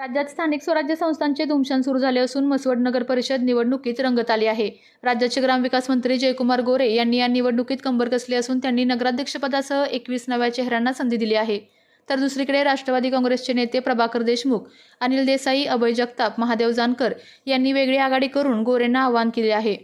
राज्यात स्थानिक स्वराज्य संस्थांचे धुमशान सुरू झाले असून मसवड नगर परिषद निवडणुकीत रंगत आली आहे. राज्याचे ग्रामविकास मंत्री जयकुमार गोरे यांनी या निवडणुकीत कंबर कसली असून त्यांनी नगराध्यक्षपदासह एकवीस नव्या चेहऱ्यांना संधी दिली आहे. तर दुसरीकडे राष्ट्रवादी काँग्रेसचे नेते प्रभाकर देशमुख अनिल देसाई अभय जगताप महादेव जानकर यांनी वेगळी आघाडी करून गोरेंना आवाहन केले आहे.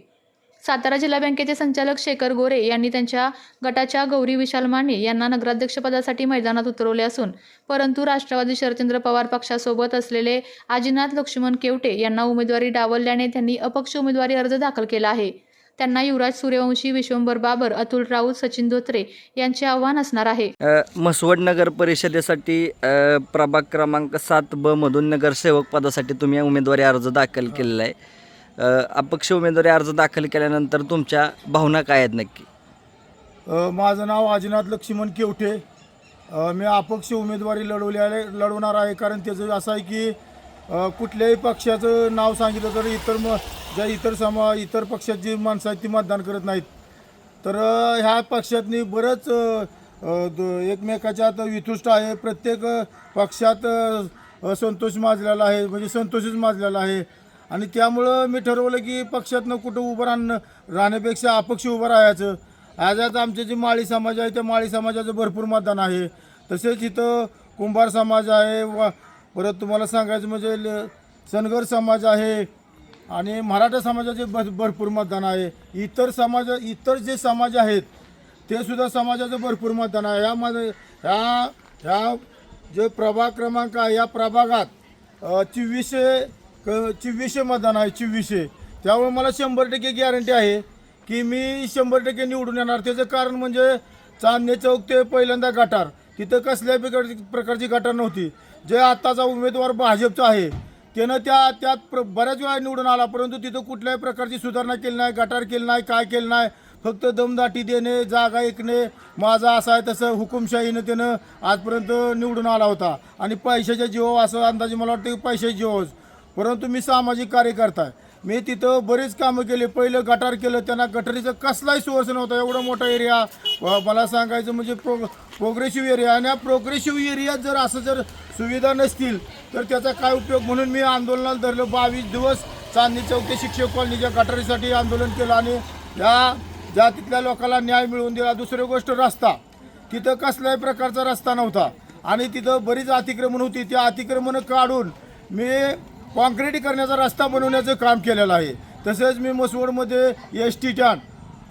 सातारा जिल्हा बँकेचे संचालक शेखर गोरे यांनी त्यांच्या गटाच्या गौरी विशाल माने यांना नगराध्यक्षपदासाठी मैदानात उतरवले असून परंतु राष्ट्रवादी शरदचंद्र पवार पक्षासोबत असलेले आजीनाथ लक्ष्मण केवटे यांना उमेदवारी डावलल्याने त्यांनी अपक्ष उमेदवारी अर्ज दाखल केला आहे. त्यांना युवराज सूर्यवंशी विश्वंभर बाबर अतुल राऊत सचिन धोत्रे यांचे आव्हान असणार आहे. मसवड म्हसवड नगर परिषदेसाठी प्रभाग क्रमांक सात ब मधून नगरसेवक पदासाठी तुम्ही उमेदवारी अर्ज दाखल केलेला आहे. अपक्ष उमेदवारी अर्ज दाखल केल्यानंतर तुमच्या भावना काय आहेत नक्की? अ, माझं नाव आजीनाथ लक्ष्मण केवठे. अ, मी अपक्ष उमेदवारी लढवली आहे लढवणार आहे. कारण त्याचं असं आहे की अ, कुठल्याही पक्षाचं नाव सांगितलं तर इतर म ज्या इतर समा इतर पक्षाची माणसं आहेत ती मतदान करत नाहीत. तर अ, ह्या पक्षातनी बरंच अ, अ, द- एकमेकाच्यात वितुष्ट आहे. प्रत्येक अ, पक्षात अ, माजलेला आहे. म्हणजे संतोषच माजलेला आहे. आणि त्यामुळं मी ठरवलं की पक्षातनं कुठं उभं राहणं राहण्यापेक्षा अपक्ष उभं राहायचं. आज आज आमचे जे माळी समाज आहे त्या माळी समाजाचं भरपूर मतदान आहे. तसेच इथं कुंभार समाज आहे वा परत तुम्हाला सांगायचं म्हणजे ल- सनगर समाज आहे आणि मराठा समाजाचे भ भरपूर मतदान आहे. इतर समाज इतर जे समाज आहेत ते सुद्धा समाजाचं भरपूर मतदान आहे. यामध्ये ह्या ह्या जे प्रभाग क्रमांक आहे या प्रभागात चोवीसशे क चोवीसशे मतदान आहे चोवीसशे. त्यामुळे मला शंभर टक्के गॅरंटी आहे की मी शंभर टक्के निवडून येणार. त्याचं कारण म्हणजे चांदणे चौक ते पहिल्यांदा गटार. तिथं कसल्याही प्रकारची प्रकारची गटार नव्हती. जे आत्ताचा उमेदवार भाजपचा आहे त्यानं त्या त्यात प्र बऱ्याच वेळा निवडून आला. परंतु तिथं कुठल्याही प्रकारची सुधारणा केली नाही गटार केली नाही काय केलं नाही. फक्त दमदाटी देणे जागा ऐकणे माझा असा आहे तसं हुकुमशाहीनं त्यानं आजपर्यंत निवडून आला होता. आणि पैशाच्या जीव असं अंदाजे मला वाटतं की पैशाच्या जीवच परंतु मी सामाजिक कार्यकर्ता आहे. मी तिथं बरीच कामं केली. पहिलं गटार केलं त्यांना गटारीचं कसलाही सोर्स नव्हता. एवढा मोठा एरिया मला सांगायचं म्हणजे प्रो प्रोग्रेसिव्ह एरिया आणि या प्रोग्रेसिव्ह एरियात जर असं जर सुविधा नसतील तर त्याचा काय उपयोग? म्हणून मी आंदोलनाला धरलं. बावीस दिवस चांदणी चौके शिक्षक कॉलनीच्या गटारीसाठी आंदोलन केलं. आणि या ज्या तिथल्या लोकांना न्याय मिळवून दिला. दुसरी गोष्ट रस्ता. तिथं कसल्याही प्रकारचा रस्ता नव्हता. आणि तिथं बरीच अतिक्रमण होती. त्या अतिक्रमणं काढून मी कॉन्क्रिटीकरणाचा रस्ता बनवण्याचं काम केलेलं आहे. तसेच मी मसवडमध्ये एस टी टॅन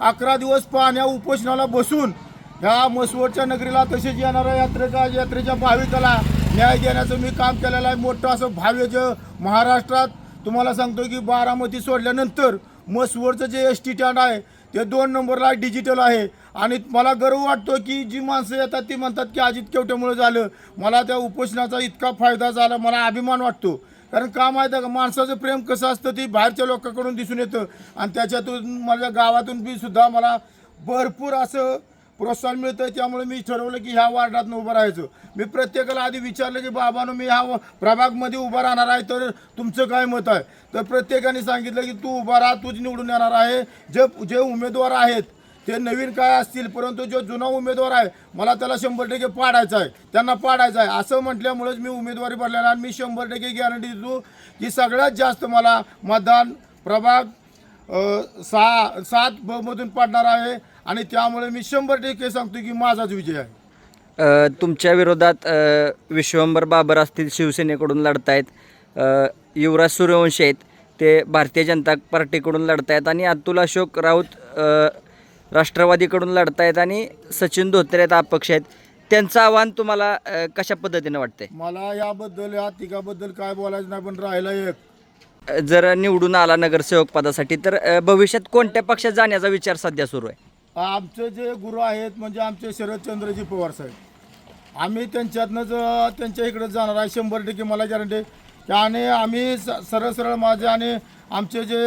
अकरा दिवस पाण्या उपोषणाला बसून ह्या मसवडच्या नगरीला तसेच येणाऱ्या यात्रेच्या यात्रेच्या भाविकाला न्याय देण्याचं मी काम केलेलं आहे. मोठं असं भाव्य जे महाराष्ट्रात तुम्हाला सांगतो की बारामती सोडल्यानंतर मसवडचं जे एस टी स्टँड आहे ते दोन नंबरला डिजिटल आहे. आणि मला गर्व वाटतो की जी माणसं येतात ती म्हणतात की अजित केवट्यामुळे झालं. मला त्या उपोषणाचा इतका फायदा झाला मला अभिमान वाटतो. कारण का माहीत आहे का? माणसाचं प्रेम कसं असतं ते बाहेरच्या लोकांकडून दिसून येतं. आणि त्याच्यातून माझ्या गावातून बी सुद्धा मला भरपूर असं प्रोत्साहन मिळतं त्यामुळे मी ठरवलं की ह्या वार्डात उभं राहायचं. मी प्रत्येकाला आधी विचारलं की बाबानं मी ह्या व- प्रभागमध्ये उभा राहणार आहे तर तुमचं काय मत आहे? तर प्रत्येकाने सांगितलं की तू उभा राहा तूच निवडून येणार आहे. जे जे उमेदवार आहेत ते नवीन काय असतील परंतु जो जुना उमेदवार आहे मला त्याला शंभर टक्के पाडायचा आहे. त्यांना पाडायचं आहे. असं म्हटल्यामुळेच मी उमेदवारी भरलेला आणि मी शंभर टक्के गॅरंटी देतो की सगळ्यात जास्त मला मतदान प्रभाग सहा सात मधून पडणार आहे आणि त्यामुळे मी शंभर टक्के सांगतो की माझाच विजय आहे. अ, तुमच्या विरोधात अ, विश्वंभर बाबर असतील शिवसेनेकडून लढतायत. अ, युवराज सूर्यवंशी आहेत ते भारतीय जनता पार्टीकडून लढतायत. आणि अतुल अशोक राऊत अ, राष्ट्रवादीकडून लढतायत आणि सचिन धोत्रे आहेत अपक्ष आहेत. त्यांचं आव्हान तुम्हाला अ, कशा पद्धतीनं वाटतंय? मला याबद्दल या तिघाबद्दल काय बोलायचं नाही पण राहिलं एक. अ, जर निवडून आला नगरसेवक पदासाठी तर अ, भविष्यात कोणत्या पक्षात जाण्याचा विचार सध्या सुरू आहे? आमचे जे गुरु आहेत म्हणजे आमचे शरदचंद्रजी पवार साहेब. आम्ही त्यांच्यातनंच अ, त्यांच्या इकडे जाणार आहे शंभर टक्के मला गॅरंटी आणि आम्ही स- सरळ सरळ माझे आणि आमचे जे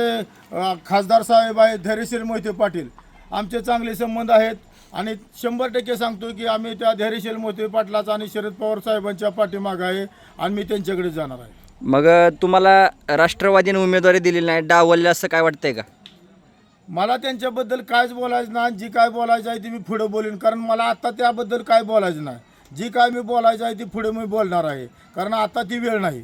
अ, खासदार साहेब आहेत धैर्यशील मोहिते पाटील आमचे चांगले संबंध आहेत. आणि शंभर टक्के सांगतो की आम्ही त्या धैर्यशील मोहिते पाटलाचा आणि शरद पवार साहेबांच्या पाठीमागं आहे आणि मी त्यांच्याकडे जाणार आहे. मग तुम्हाला राष्ट्रवादीने उमेदवारी दिलेली नाही डावलले असं काय वाटतंय का? मला त्यांच्याबद्दल कायच बोलायचं नाही. जी काय बोलायचं आहे ती मी पुढं बोलेन. कारण मला आता त्याबद्दल काय बोलायचं नाही. जी काय मी बोलायचं आहे ती पुढे मी बोलणार आहे. कारण आता ती वेळ नाही.